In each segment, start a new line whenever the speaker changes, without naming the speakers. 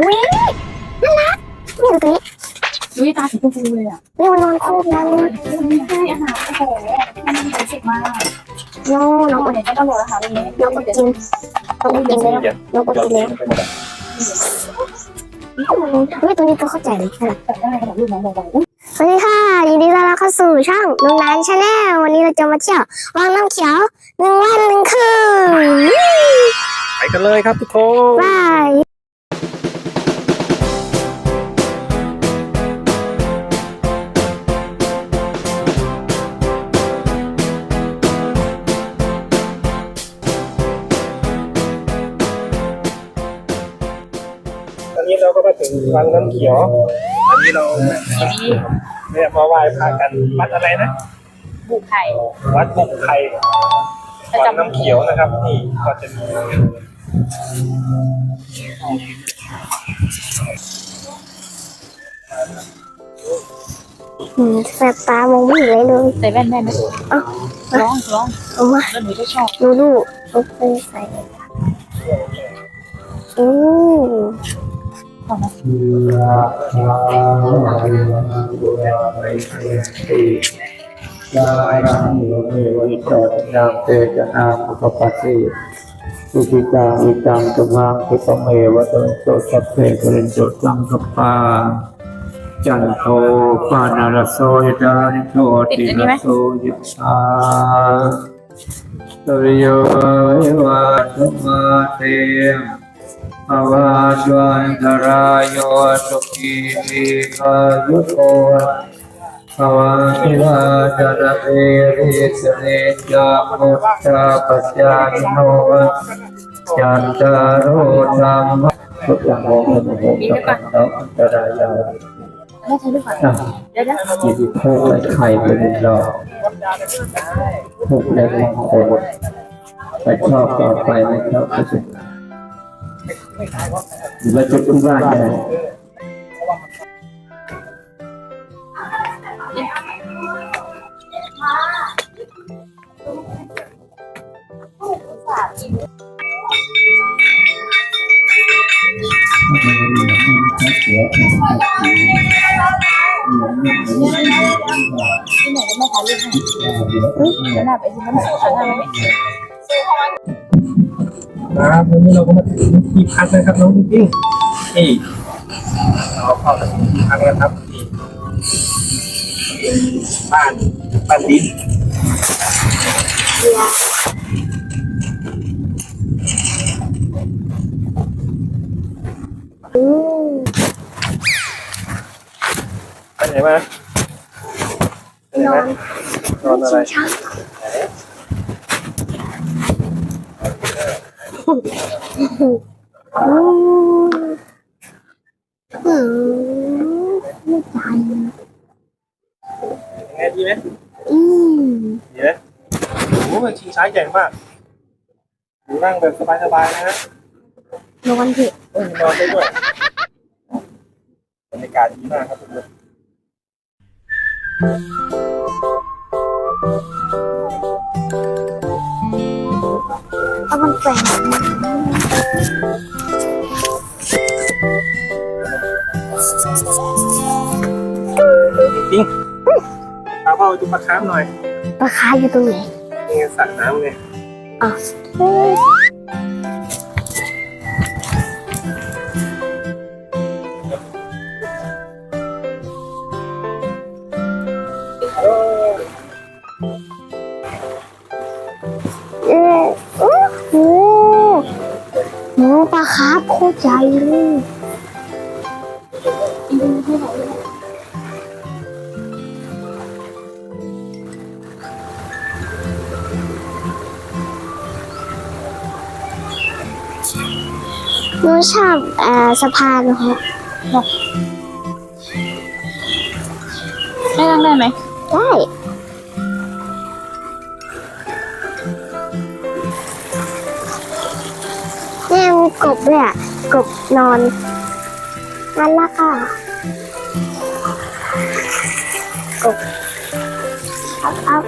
อุ้ยน่ารักเนี่ยตัวนี้
ดูตาสีชมพูเลยอะ
นี่มันนอนคู่กัน
ไม่ใช่อาหารโอ้โหมันมีสิบมาก
โน้น้อง
คนไหนจะต้องบอกอาหารเลย
น้องก็กินน้องก็กินแล้วน้องก็กินแล้วเฮ้ยตัวนี้ตัวเข้าใจเลยน่ารัก
แต่ได้ขนาดลูกน้องบอก
สวัสดีค่ะยินดีต้อนรับเข้าสู่ช่องน้องนันชาแนลวันนี้เราจะมาเที่ยววังน้ำเขียวหนึ่งวันหนึ่งคืน
ไปกันเลยครับทุกคน
บาย
ถึงวังน้ำเขียว อันนี้เราเนี่ยมาไหว้พระกันวัดอะไรนะ
บุกไข่
วัดบุกไทยวังน้ำเขียวนะครับ นี่ก็จะมี
อืมแสบตามองไม่เห็นเลยเลย
ใส่แว่นแม่ไหม
เอ้า
ร้องร้อง
เอามา
แล้วหนูจะชอบ
ดูดูโอเคใส่เลยค่ะอืม
พอไหม
ยายังโยเมวิโตยามเตจนามุขปัสสิสุขิตาวิจังตุมังคุตเมวะตโตสัพเพเทเรนโตสังกปาจันโทปานารโสยดานิโทติรโสยชาสุริโยเอวะตุมาเตภ วะดวันตรายโยสุขีทีกายุโตภวะพิวาจารเตริสเนจามุตตาปัจจานิโนจันตารโรธรรมพุทธังโมโหโมสัพพะอันตรายา
แม่ใช้ลูกก่อน
อะ
เดี๋ยวนะ
หยิบโคกและไข่ไปหนึ่งดอกถูกและมงคลไปชอบต่อไปไม่ชอบก็ จะหรือว่าจุดที่บ้านได้
ที่ไหนก็แม่ถ่ายรูปให้หน้าไปที่นั่นถ่ายหน้าไม่
ครับวันนี้เราก็มาถึงที่พักนะครับน้องปิ๊งปิ๊งนี่เราเข้ามาถึงที่พักแล้วครับนี่บ้านบ้านดิน
อืม
ไปไหนมาไปไหน
นอ
มานนอนอะไร
ช้างอืมอืมไม่ใจ
ยังไงดีไหม
อืม
ดีไหมโอ้โหมันชิงช้าใหญ่มากอยู่นั่งแบบสบายๆนะฮะ
นอนเถอะ
เออนอนได้ด้วยบรรยากาศดีมากครับทุกคน
เอามันแปลง
จริงพาพ่อไปดูปลาคาร์ฟหน่อย
ปลาคาอยู่ตรงไหน
นี่ไงสระน้ำเลย
อ่ ใหญ่เลยหนูชอบเอ่อสะพานนะคะ
ให้นั่งได้ไหม
ได้ กบนอน นั่นละค่ะกบอัพอาพ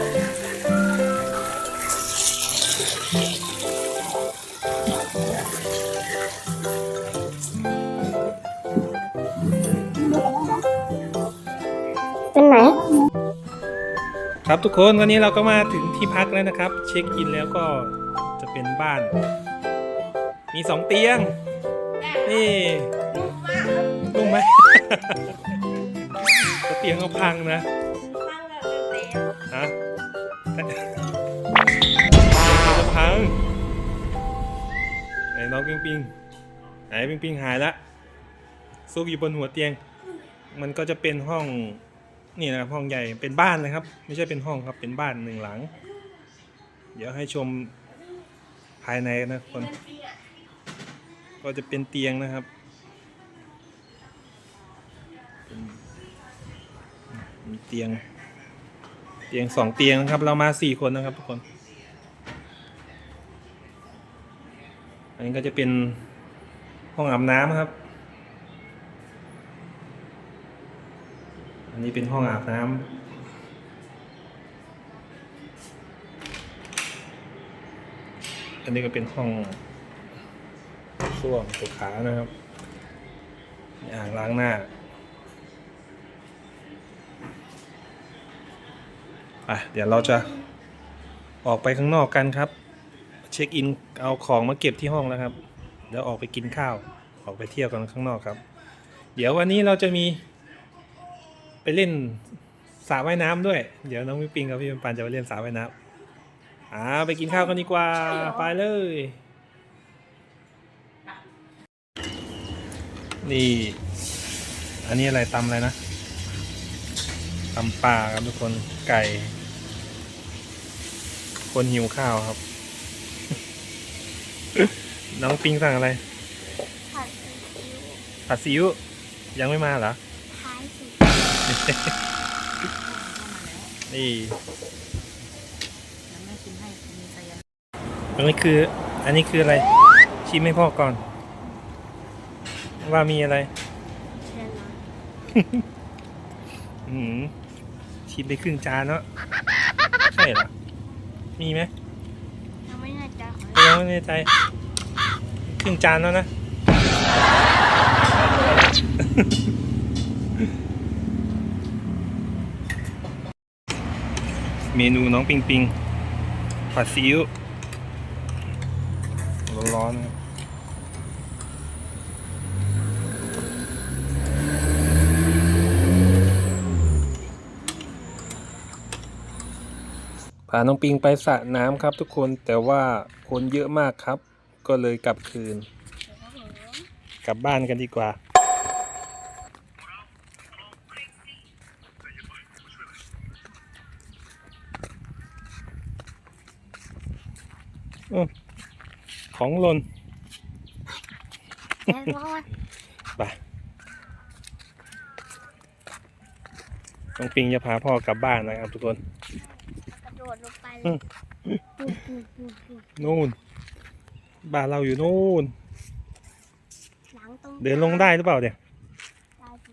เป็นไหน
ครับทุกคนวันนี้เราก็มาถึงที่พักแล้วนะครับ เช็คอินแล้วก็จะเป็นบ้าน มีสองเตียง นี่นุ่มไหมก็เตียงก็พังนะฮะเตียงก็พังไหนน้องปิงปิงไหนปิงปิงหายละซุกอยู่บนหัวเตียง มันก็จะเป็นห้องนี่นะครับห้องใหญ่เป็นบ้านนะครับ ไม่ใช่เป็นห้องครับเป็นบ้านหนึ่งหลัง เดี๋ยวให้ชมภายในนะคน ก็จะเป็นเตียงนะครับมีเตียง เตียงสองเตียงนะครับ เรามาสี่คนนะครับทุกคน อันนี้ก็จะเป็นห้องอาบน้ำครับ อันนี้เป็นห้องอาบน้ำอันนี้ก็เป็นห้อง ส้วมสุขานะครับอ่างล้างหน้าอะเดี๋ยวเราจะออกไปข้างนอกกันครับ เช็คอินเอาของมาเก็บที่ห้องแล้วครับเดี๋ยวออกไปกินข้าว ออกไปเที่ยวกันข้างนอกครับ เดี๋ยววันนี้เราจะมีไปเล่นสระว่ายน้ำด้วย เดี๋ยวน้องวิปิงกับพี่ปันจะไปเล่นสระว่ายน้ำอ่าไปกินข้าวกันดีกว่า ไปเลย นี่ อันนี้อะไรตำอะไรนะตำปลาครับทุกคนไก่ คนหิวข้าวครับ น้องปิงสั่งอะไร
ผัดซีอิ๊ว
ผัดซีอิ๊วยังไม่มาเหรอ
ท้ายสุด
นี่
ยังไม่กินให้มีไซยา
อันนี้คือ อันนี้คืออะไร ชิมให้พ่อก่อน ว่ามีอะไร
เชิญนะ
อืมชิมไปครึ่งจานเนาะใช่เหรอ มีไหม
ยังไม่แน่ใจขอ
ยังไม่แน่ใจ ครึ่งจานแล้วนะ เมนูน้องปิงปิงผัดซีอิ๊วร้อนๆนะครับพาน้องปิงไปสระน้ำครับทุกคนแต่ว่าคนเยอะมากครับ ก็เลยกลับคืน กลับบ้านกันดีกว่าอมของหล่น
แน่นอน
ไปน้องปิงจะพาพ่อกลับบ้านนะครับทุกคน นู่นบ้านเราอยู่นู่น
หลังตรง
เดินลงได้หรือเปล่าเนี่ย
ได้สิ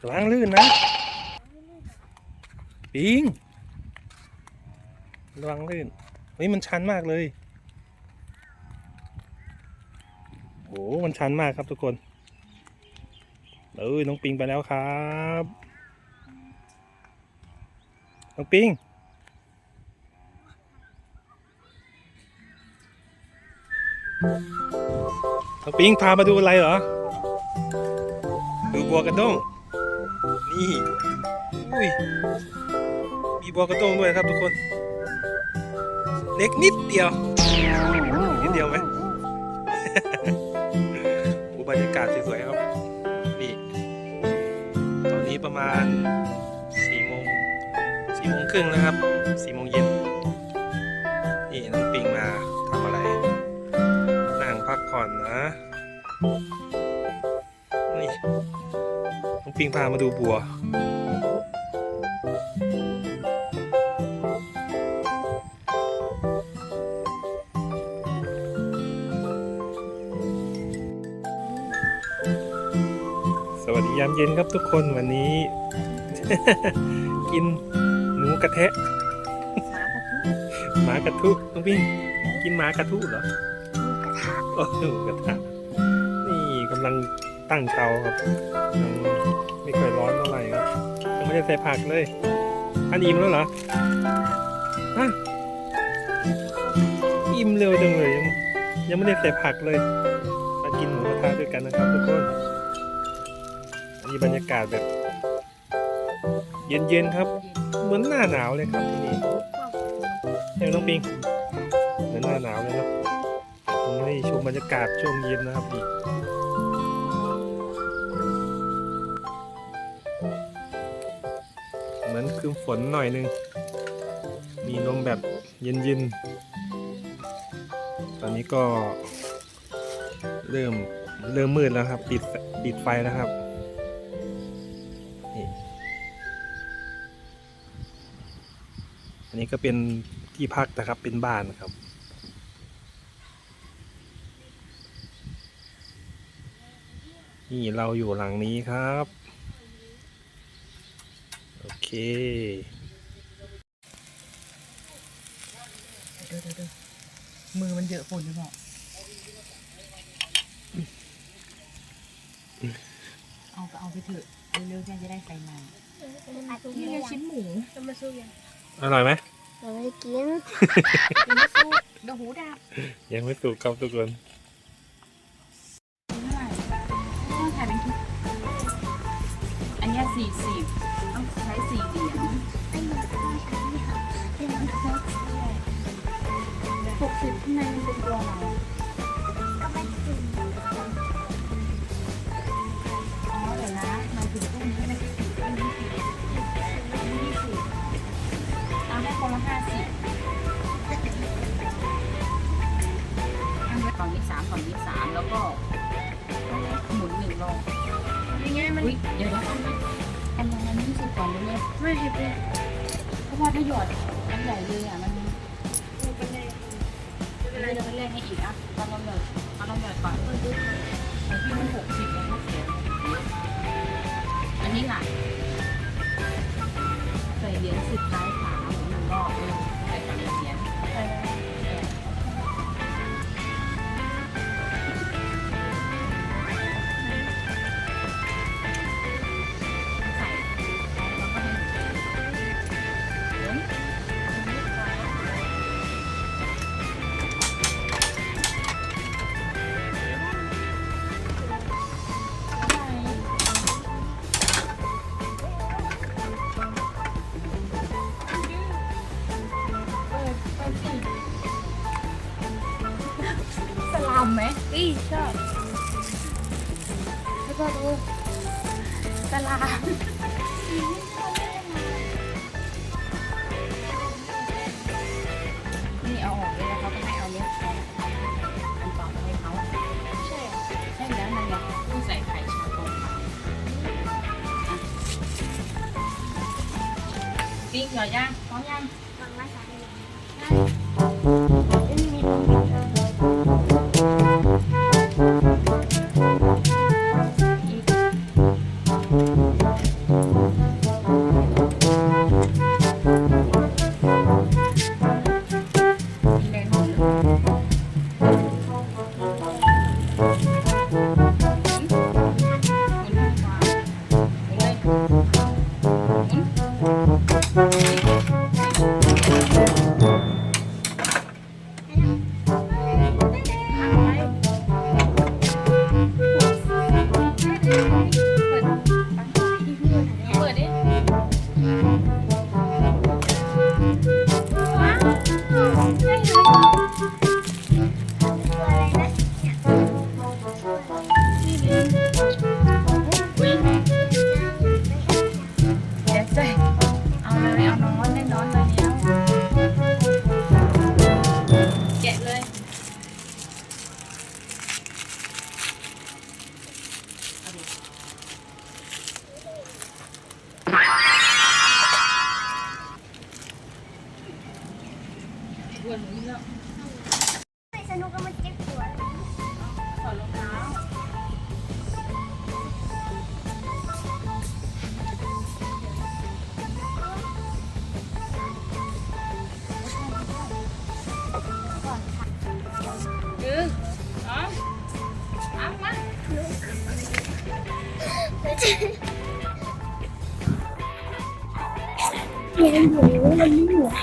ระวังลื่นนะปิงระวังลื่นเฮ้ยมันชันมากเลยโหมันชันมากครับทุกคนเอ้ยน้องปิงไปแล้วครับ น้องปิง น้องปิงพามาดูอะไรเหรอ ดูบัวกระด้ง นี่ อุ้ย มีบัวกระด้งด้วยครับทุกคน เล็กนิดเดียว นิดเดียวไหมอุบรรยากาศสวยๆครับนี่ตอนนี้ประมาณสี่โมงสี่โมงครึ่งนะครับสี่โมงเย็นนี่น้องปิงมา ผ่อนนะ นี่น้องปิงพามาดูบัว สวัสดียามเย็นครับทุกคนวันนี้ กินหนูกระแทะ
สาธุ
หมากระทุน้องปิงกินหมากระทุเหรอ
กระทะ
โอ้โหกระทะนี่กำลังตั้งเตาครับยังไม่ค่อยร้อนเท่าไหร่ครับยังไม่ได้ใส่ผักเลยอันอิ่มแล้วเหรอฮะอิ่มเร็วจังเลยยังยังไม่ได้ใส่ผักเลย มากินหมูกระทะด้วยกันนะครับทุกคนอันนี้บรรยากาศแบบ เย็นๆครับ เหมือนหน้าหนาวเลยครับที่นี่เฮ้ยน้องปิงเหมือนหน้าหนาวเลยเนาะ นี่ชมบรรยากาศช่วงเย็นนะครับดีเหมือนคืนฝนหน่อยนึง มีลมแบบเย็นๆ ตอนนี้ก็เริ่มเริ่มมืดแล้วครับ ปิดปิดไฟแล้วครับนี่อันนี้ก็เป็นที่พักนะครับเป็นบ้านนะครับ นี่เราอยู่หลังนี้ครับ โอเค
เดี๋ยวเดี๋ยวเดี๋ยวมือมันเยอะฝุ่นหรือเปล่าเอาก็เอาไปเถอะเร็วๆแค่จะได้ไฟมานี่ไงชิ้นหมู
อร่อยไหม
เราไม่กิน
กินไม่สู้เดี๋ยวหูดับ
ยังไม่สุกครับทุกคน
นี้สี่สิบต้องใช้สี่เหรียญหกสิบข้างในมันเป็นตัวอะไรอ๋อเดี๋ยวนะหมาถึงพวกนี้ไม่ใช่สิบพวกนี้สิบพวกนี้สิบเอาให้คนละห้าสิบอันนี้กล่งนี้สามกล่งนี้สามแล้วก็หมุนหนึ่งรอบ
ยังไงมัน
อุ๊ยเดี๋ยวนะอันนั้นยี่สิบก่อนเลยเนี่ย
ไม่เห็นเลย
เพราะว่าถ้าหยอดอันใหญ่เลยอะมัน
เป็นไง
เลยจะแรกให้อีกอะตอนเราหยอดตอนเราหยอดก่อนของพี่มันหกสิบแล้วก็เสียอันนี้ล่ะใส่เหรียญสิบซ้า มไหม
อีชอบแล้วก็ดูตลาด
นี่เอาออกเลยแล้วเขาก็ให้เอาเนี้ยอันต่อมาให้เขา
ใช่
ใช่แล้วมันเนี่ยต้องใส่ไข่ชาโคค่ะอะปิ้งเหรอย่างพร้อมยัง
ฟัง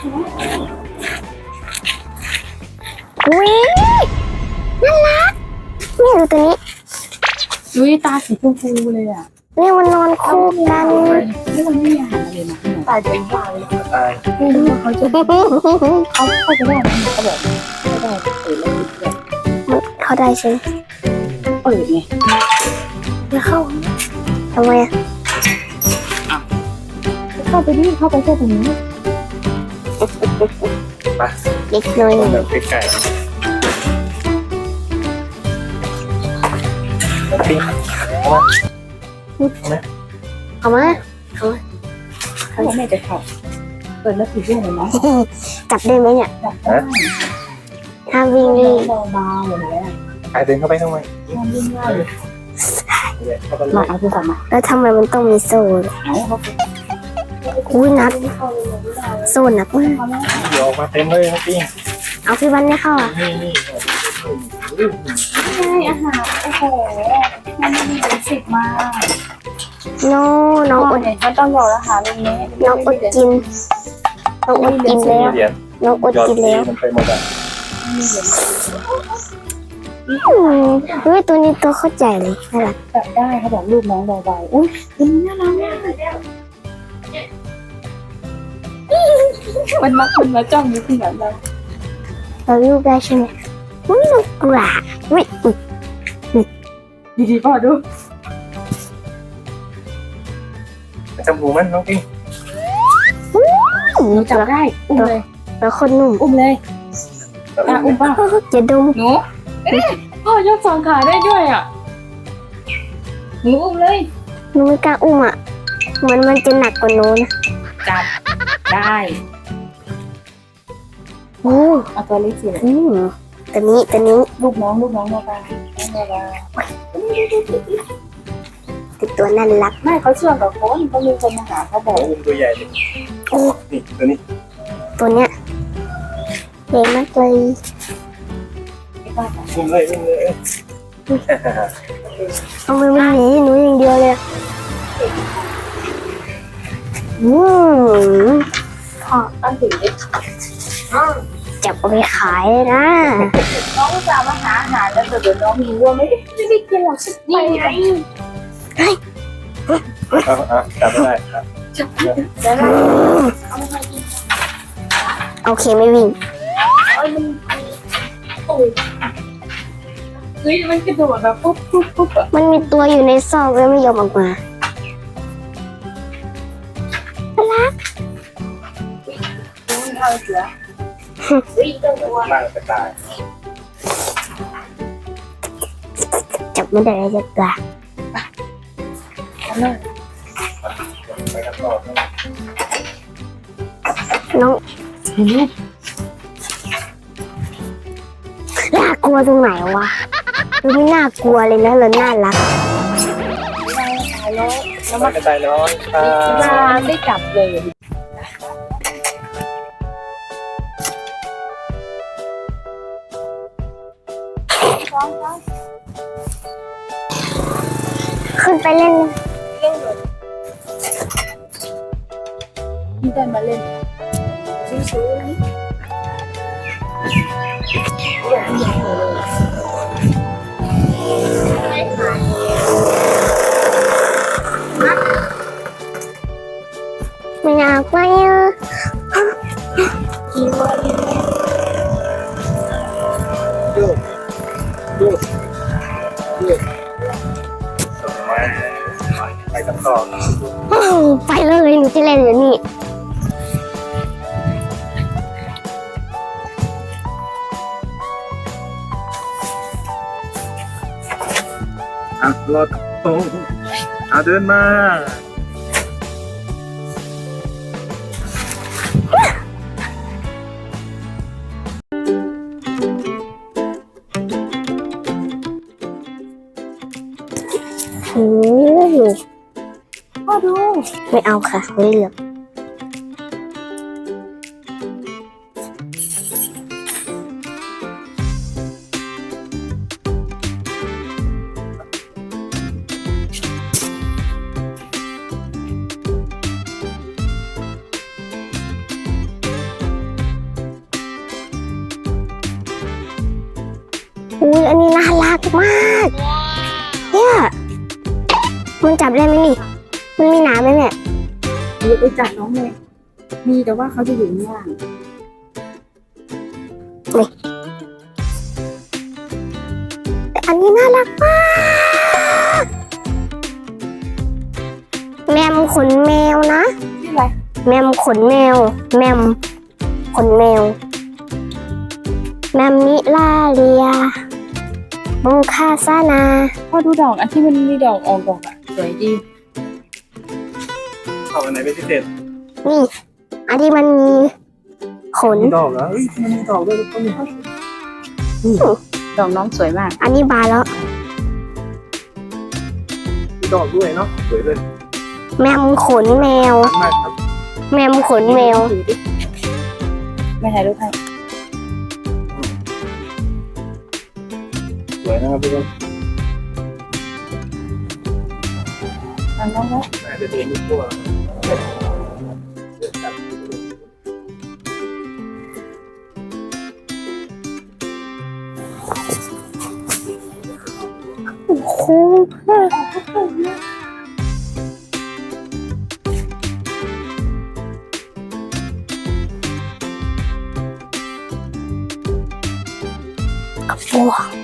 อุ้ยน่ารั
กนี่ดูตัวนี้
อุ้ยตาสีชมพูเลยอะ
นี่มันนอนคู่กัน
นี่มันไม่มีอาหารอะไรนะตายเป็นบ้าเลย
ตาย
ไม่รู้เขาจะเขาเข้าไปได้เขาบอกไม่ได้เปิดแล้วเขา
ได้ใช่ไหม
เปิดไง
ไม่เข้าทำไมอะ
เข้าไปดิเข้าไปแค่ตรงนี้
เล็กน้อยหนึ่ง
แบบไก่ปิ้ง
เอามา
เขาบอกแม่จะเข้าเปิดแล้วปิดด้วยเลยนะ
จับได้ไหมเนี่ย
จับได้
ห้ามวิ่งดิ
เบาๆอย่างเงี้ย
ไก่เดินเข้าไปทำไม
มันยิ่งง่ายเลย
เนี่ยเข้าไปเล
มายเอาโทรศัพท์มา
แล้วทำไมมันต้องมีโซ่ด้วย
เอาเขา
อุ้ยนัดโซ่หนักมาก
เดี๋ยวออกมาเต็มเลยนะปิ้ง
เอาพี่วันไม่เข้าอะ
นี่นี่
ใช่อาหารโอ้โหมันไม่มีเป็นสิบมา
โน้น้องอด
เนี่ยมันต้องหยอดอาหารตรงนี้
น้องอดกินน้องอดกินแล้ว
เหรียญ
น้องอด
ยอด
กิน
ดี
แล้ว
มันไปหมดอะ
อืมเฮ้ยตัวนี้ตัวเข้าใจเลยน่ารัก
จับได้เขาบอกลูกน้องเบาๆอุ้ยตัวนี้น่ารักมาก มันมาคุณมาจ้องอยู่ที่ไหนเรา
เราลูกได้ใช่ไหมอุ้ยนกกระอุ้ยอุ๊ย
ดีๆพ่อดู
จมูกมันน้องปิ้ง
หนูจับได้ อุ้มเลย
แล้วคนหนุ่ม
อุ้มเลยอะอุ้มป่ะ
จะดม
หนูเอ๊ะพ่อยกสองขาได้ด้วยอะหนูอุ้มเลย
หนูไม่กล้าอุ้มอะเหมือนมันจะหนักกว่าหนูนะ
จับ ได้
โอ้
เอาตัวเล็กสิ
อืมตัวนี้ตัวนี้
ลูกน้องลูกน้องมาบ้างมาบ้าง
ติดตัวน่ารัก
ไม่เขาเชื่อกับคนเขามีคนมาหาเขาบอก
อุ้มตัวใหญ่เลยนี่ตัวนี้
ตัวเนี้ยเล็กมากเลย
ไม่กล้าจับ
อุ้มเลยอุ้มเลย
ทำไมมันหนีหนูอย่างเดียวเลยอะอืม
พ่อตั้งถึงเด็ก
จับเอาไปขายเลยนะ
น้องจะมาหาอาหารแล้วแต่เดี๋ยวน้องมีว่าไม่ไม่ได้กินหรอกสักทีไง
เอาเอาจับไม่ได้ครับ
จับแล้วนะ
โอเคไม่วิ่ง
เฮ้ยมันกระโดดแบบปุ๊บปุ๊บปุ๊บอะ
มันมีตัวอยู่ในซอกแล้วไม่ยอมออกมา
มันเอาเสือวิ่งตัว
นั่งไปตาย
จับไม่ได้เลยจะปลา
นั่น
ไปกันต่อ
น้องน่ากลัวตรงไหนวะดูไม่น่ากลัวเลยนะแล้วน่ารัก
แล้วมันกระต่ายน้อยครั
มา
บ
ได้จับเลย
เดิ
น
มาโอ้โห
พ่อดู
ไม่เอาค่ะไม่เลือก มากเนี่ยมันจับได้ไหมนี่ มันมีหนามไหมเนี่ย
เดี๋ยวไปจับน้องเลยมีแต่ว่าเขาจะอยู่ข้างล่าง
แต่อันนี้น่ารักมากแมมขนแมวนะ
ชื่ออะไร
แมมขนแมว แมมขนแมวแมมมิลาเรีย บุงคาซานา
พ่อดูดอกอันที่มันมีดอกออกดอกอะสวยดี
เอาอันไหนเป็นพิเศษ
นี่ อันที่มันมีขน
ดอกเหรอเฮ้ยมันมีดอกด้วยทุกคน
ดอกน้องสวยมาก
อันนี้บานแล้ว
มีดอกด้วยเนาะสวยเลย
แมมขนแมว
มากครับ
แมมขนแมว
ถือดิไม่ถ่ายรูปให้
วยนะครับทุกคน
ทางน้องเขา
อาจจะเรียนรู้ตัว
โอ้โหโอ้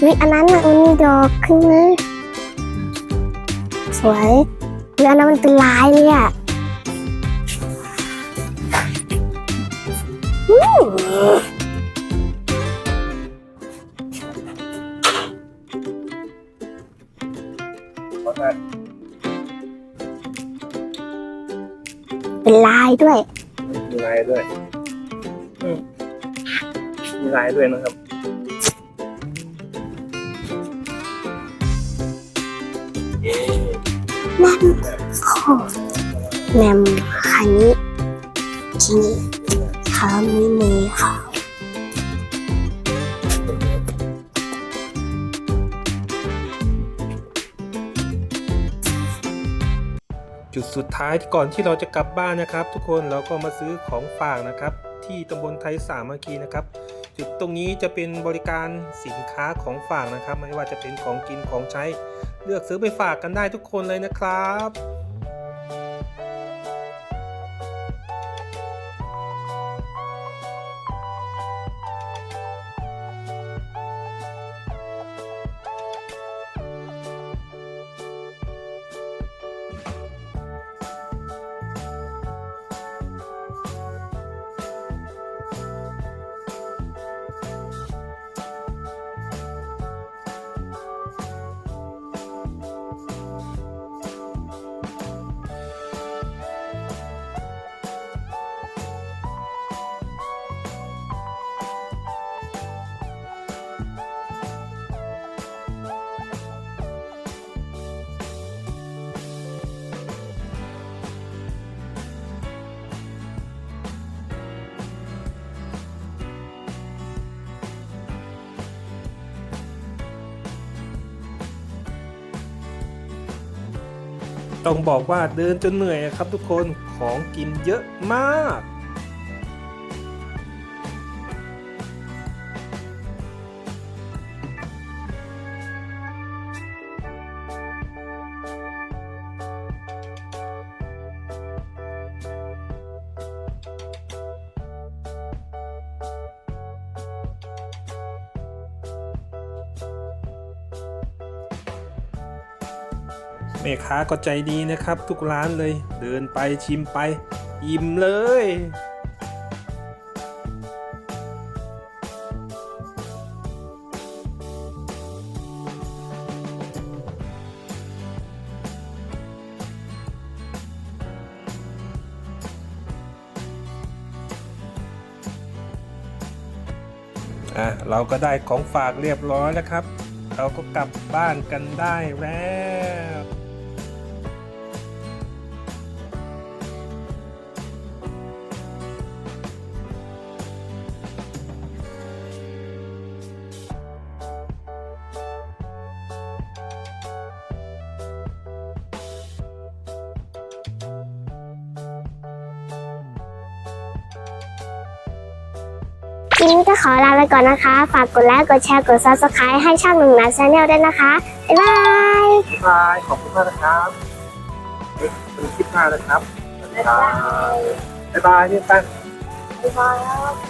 เฮ้ยอันนั้นน่ะมันมีดอกขึ้นมาสวยเฮ้ยอันนั้นมันเป็นลายเลยอะอืมเป็นลายด้วย
มีลายด้วยอืมมีลายด้วยนะครับ
แมมคานิชินิคามิเนค่ะ
จุดสุดท้ายก่อนที่เราจะกลับบ้านนะครับ ทุกคนเราก็มาซื้อของฝากนะครับ ที่ตำบลไทยสามัคคีนะครับ จุดตรงนี้จะเป็นบริการสินค้าของฝากนะครับ ไม่ว่าจะเป็นของกินของใช้ เลือกซื้อไปฝากกันได้ทุกคนเลยนะครับ ต้องบอกว่าเดินจนเหนื่อยครับทุกคนของกินเยอะมาก แม่ค้าก็ใจดีนะครับ ทุกร้านเลย เดินไปชิมไปอิ่มเลย อะ เราก็ได้ของฝากเรียบร้อยแล้วครับ เราก็กลับบ้านกันได้แล้ว
ก่อนนะคะ ฝากกดไลค์ กดแชร์ กด subscribe ให้ช่องหนึ่งนะชาแนลด้วยนะคะ บ๊ายบาย
บ๊ายบายขอบคุณมากนะครับเป็นคลิปหน้านะครับ บ๊ายบายบ๊ายบายพี่แป้ง
บ๊ายบาย